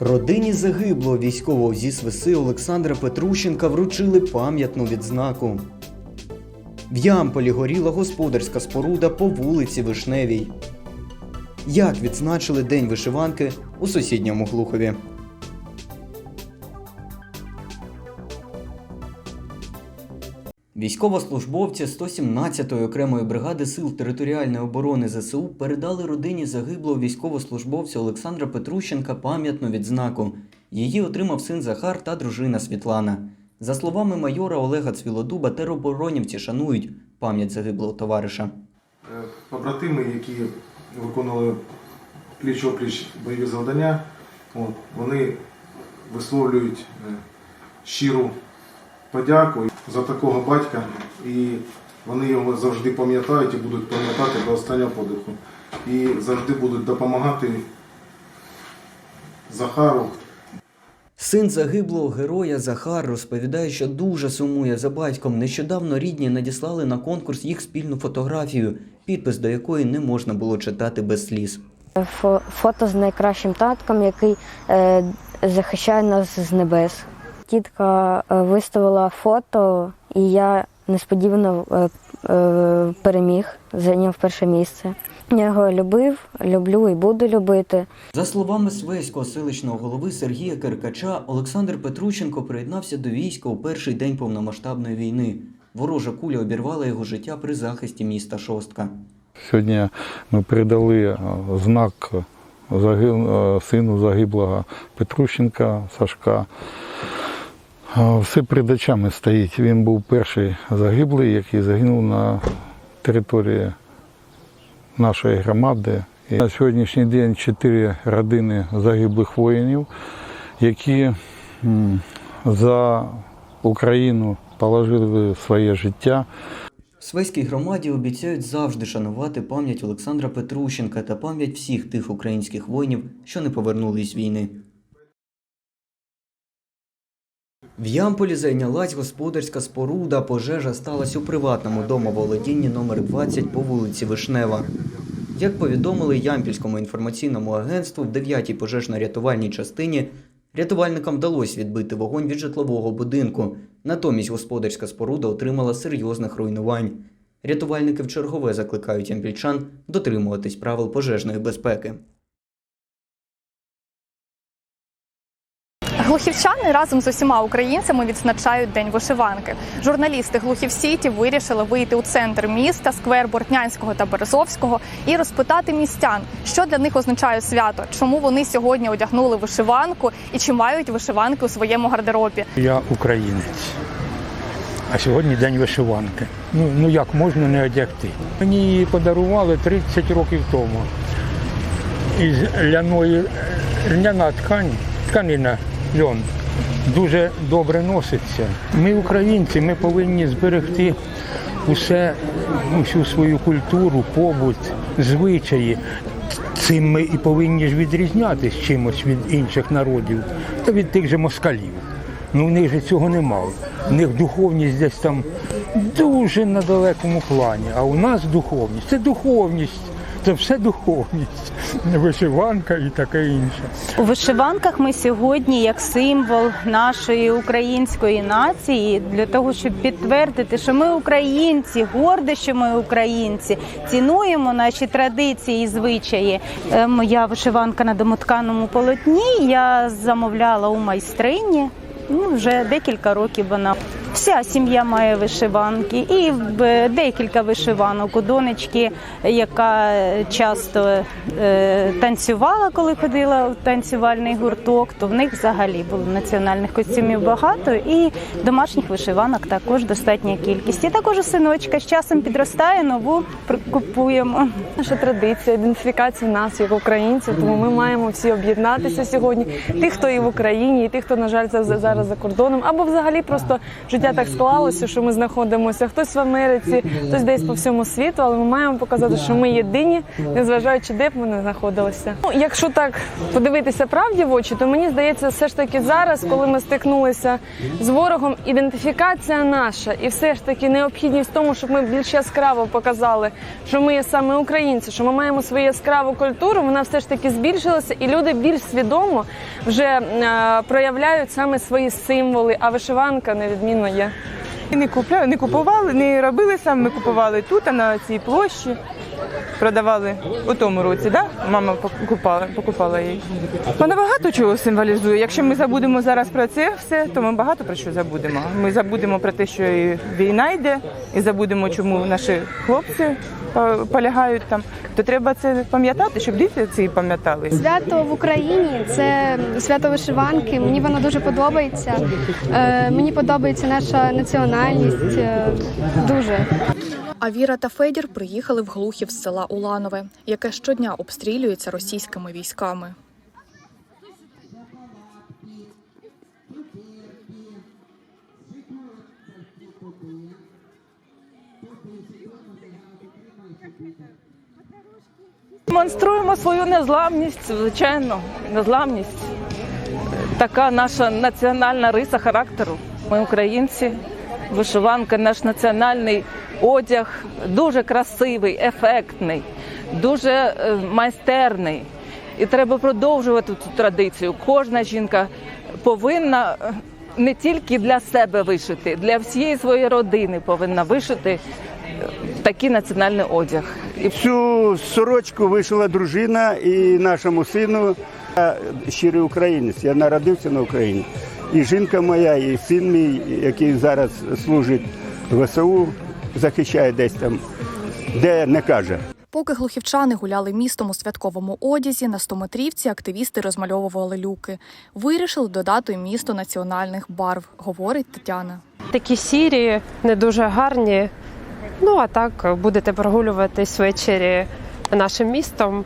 Родині загиблого військового зі свиси Олександра Петрущенка вручили пам'ятну відзнаку. В Ямполі горіла господарська споруда по вулиці Вишневій. Як відзначили День вишиванки у сусідньому Глухові? Військовослужбовці 117-ї окремої бригади сил територіальної оборони ЗСУ передали родині загиблого військовослужбовця Олександра Петрущенка пам'ятну відзнаку. Її отримав син Захар та дружина Світлана. За словами майора Олега Цвілодуба, тероборонівці шанують пам'ять загиблого товариша. Е, побратими, які виконували пліч-опліч бойові завдання, вони висловлюють е, щиру подяку за такого батька, і вони його завжди пам'ятають і будуть пам'ятати до останнього подиху. І завжди будуть допомагати Захару Син загиблого героя Захар розповідає, що дуже сумує за батьком. Нещодавно рідні надіслали на конкурс їх спільну фотографію, підпис до якої не можна було читати без сліз. Фо- Фото з найкращим татком, який е, захищає нас з небес. Тітка е, виставила фото, і я несподівано е, е, переміг, зайняв перше місце. Я його любив, люблю і буду любити. За словами Свеського селищного голови Сергія Киркача, Олександр Петрученко приєднався до війська у перший день повномасштабної війни. Ворожа куля обірвала його життя при захисті міста Шостка. Сьогодні ми передали знак сину загиблого Петрущенка Сашка. Все перед очами стоїть. Він був перший загиблий, який загинув на території нашої громади. І на сьогоднішній день чотири родини загиблих воїнів, які за Україну положили своє життя. В Свеській громаді обіцяють завжди шанувати пам'ять Олександра Петрущенка та пам'ять всіх тих українських воїнів, що не повернулись з війни. В Ямполі зайнялась господарська споруда. Пожежа сталася у приватному домоволодінні номер 20 по вулиці Вишнева. Як повідомили Ямпільському інформаційному агентству, в 9-й пожежно-рятувальній частині рятувальникам вдалося відбити вогонь від житлового будинку. Натомість господарська споруда отримала серйозних руйнувань. Рятувальники в чергове закликають ямпільчан дотримуватись правил пожежної безпеки. Глухівчани разом з усіма українцями відзначають День вишиванки. Журналісти Глухів Сіті вирішили вийти у центр міста, сквер Бортнянського та Березовського і розпитати містян, що для них означає свято, чому вони сьогодні одягнули вишиванку і чи мають вишиванки у своєму гардеробі. Я українець. А сьогодні день вишиванки. Ну, ну як можна не одягти? Мені її подарували 30 років тому. Із ляної ляна ткань, тканина льон дуже добре носиться. Ми, українці, ми повинні зберегти усе, усю свою культуру, побут, звичаї. Цим ми і повинні ж відрізнятися чимось від інших народів та від тих же москалів. Ну в них же цього немає. В них духовність десь там дуже на далекому плані. А у нас духовність це духовність, це все духовність. Вишиванка і таке інше. У вишиванках ми сьогодні як символ нашої української нації для того, щоб підтвердити, що ми українці, горді, що ми українці, цінуємо наші традиції і звичаї. Моя вишиванка на домотканому полотні я замовляла у майстрині. Ну, вже декілька років вона. Вся сім'я має вишиванки, і декілька вишиванок у донечки, яка часто е, танцювала, коли ходила в танцювальний гурток, то в них взагалі було національних костюмів багато, і домашніх вишиванок також достатня кількість. І також у синочка з часом підростає, нову купуємо. Наша традиція, ідентифікація нас як українців, тому ми маємо всі об'єднатися сьогодні. Тих, хто і в Україні, і тих, хто, на жаль, за- зараз за кордоном, або взагалі просто життя життя так склалося, що ми знаходимося хтось в Америці, хтось десь по всьому світу, але ми маємо показати, що ми єдині, незважаючи де б ми не знаходилися. Ну, якщо так подивитися правді в очі, то мені здається, все ж таки зараз, коли ми стикнулися з ворогом, ідентифікація наша, і все ж таки необхідність в тому, щоб ми більш яскраво показали, що ми є саме українці, що ми маємо свою яскраву культуру, вона все ж таки збільшилася, і люди більш свідомо вже е, проявляють саме свої символи, а вишиванка невідмінно є. Не купляли, не купували, не робили сам, ми купували тут, а на цій площі. Продавали у тому році, да? мама покупала, покупала її. Вона багато чого символізує. Якщо ми забудемо зараз про це все, то ми багато про що забудемо. Ми забудемо про те, що війна йде, і забудемо, чому наші хлопці полягають там. То треба це пам'ятати, щоб діти ці пам'ятали. Свято в Україні це свято вишиванки. Мені воно дуже подобається. Е, мені подобається наша національність. е, дуже. А Віра та Федір приїхали в Глухів з села Уланове, яке щодня обстрілюється російськими військами. Демонструємо свою незламність, звичайно, незламність. Така наша національна риса характеру. Ми українці, вишиванка, наш національний одяг дуже красивий, ефектний, дуже е, майстерний. І треба продовжувати цю традицію. Кожна жінка повинна е, не тільки для себе вишити, для всієї своєї родини повинна вишити е, такий національний одяг. І Цю сорочку вишила дружина і нашому сину. Я щирий українець, я народився на Україні. І жінка моя, і син мій, який зараз служить в ВСУ, захищає десь там, де не каже. Поки глухівчани гуляли містом у святковому одязі, на стометрівці активісти розмальовували люки. Вирішили додати місто національних барв, говорить Тетяна. Такі сірі, не дуже гарні. Ну а так будете прогулюватись ввечері нашим містом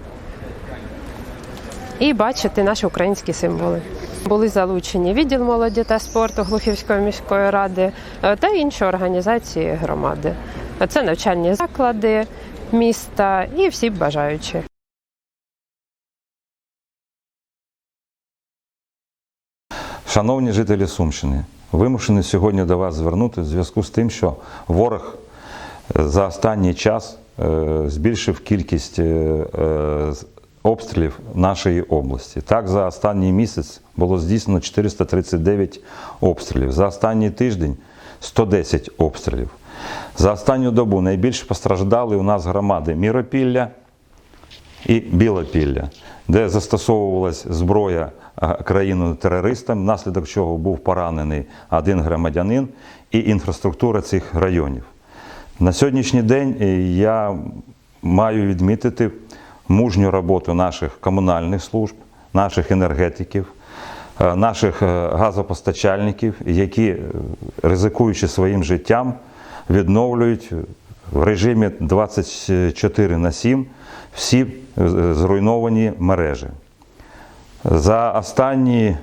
і бачити наші українські символи. Були залучені відділ молоді та спорту Глухівської міської ради е, та інші організації громади. Це навчальні заклади міста і всі бажаючі. Шановні жителі Сумщини, вимушений сьогодні до вас звернути в зв'язку з тим, що ворог е, за останній час е, збільшив кількість е, е, обстрілів нашої області. Так, за останній місяць було здійснено 439 обстрілів. За останній тиждень 110 обстрілів. За останню добу найбільше постраждали у нас громади Міропілля, і Білопілля, де застосовувалась зброя країною терористам, внаслідок чого був поранений один громадянин і інфраструктура цих районів. На сьогоднішній день е, я маю відмітити мужню роботу наших комунальних служб, наших енергетиків, е, наших е, газопостачальників, які, ризикуючи своїм життям, відновлюють в режимі 24 на 7 всі зруйновані мережі. За останні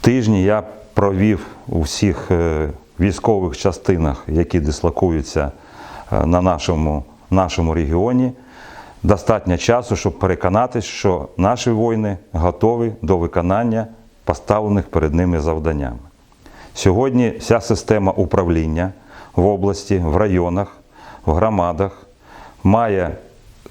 тижні я провів у всіх військових частинах, які дислокуються е, на нашому, нашому регіоні, достатньо часу, щоб переконатись, що наші воїни готові до виконання поставлених перед ними завданнями. Сьогодні вся система управління в області, в районах, в громадах має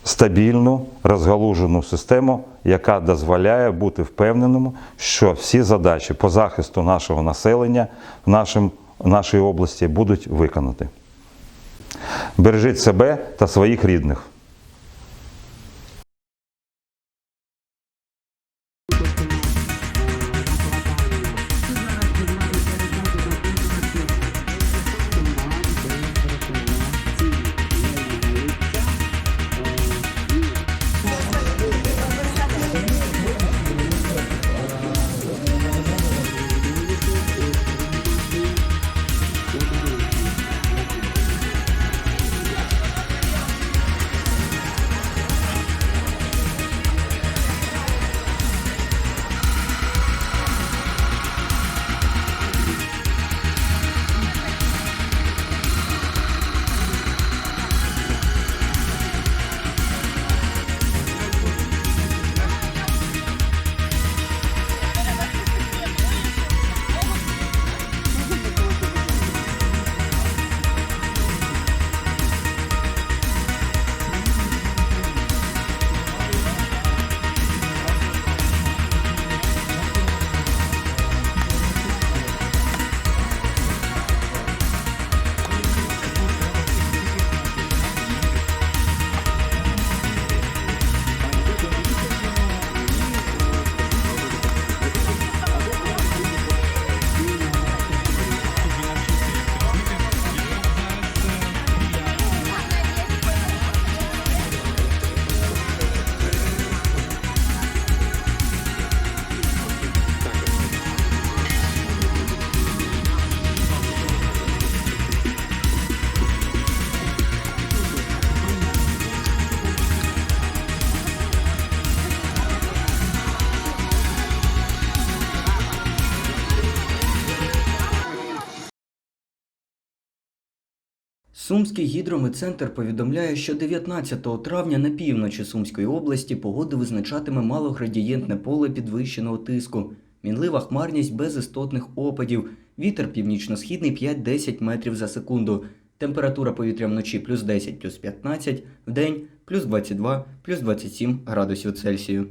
стабільну розгалужену систему, яка дозволяє бути впевненим, що всі задачі по захисту нашого населення нашим, в нашій області будуть виконати. Бережіть себе та своїх рідних. Сумський гідрометцентр повідомляє, що 19 травня на півночі Сумської області погоду визначатиме малоградієнтне поле підвищеного тиску, мінлива хмарність без істотних опадів, вітер північно-східний 5-10 метрів за секунду, температура повітря вночі плюс 10 плюс 15, вдень плюс 22 плюс 27 градусів Цельсію.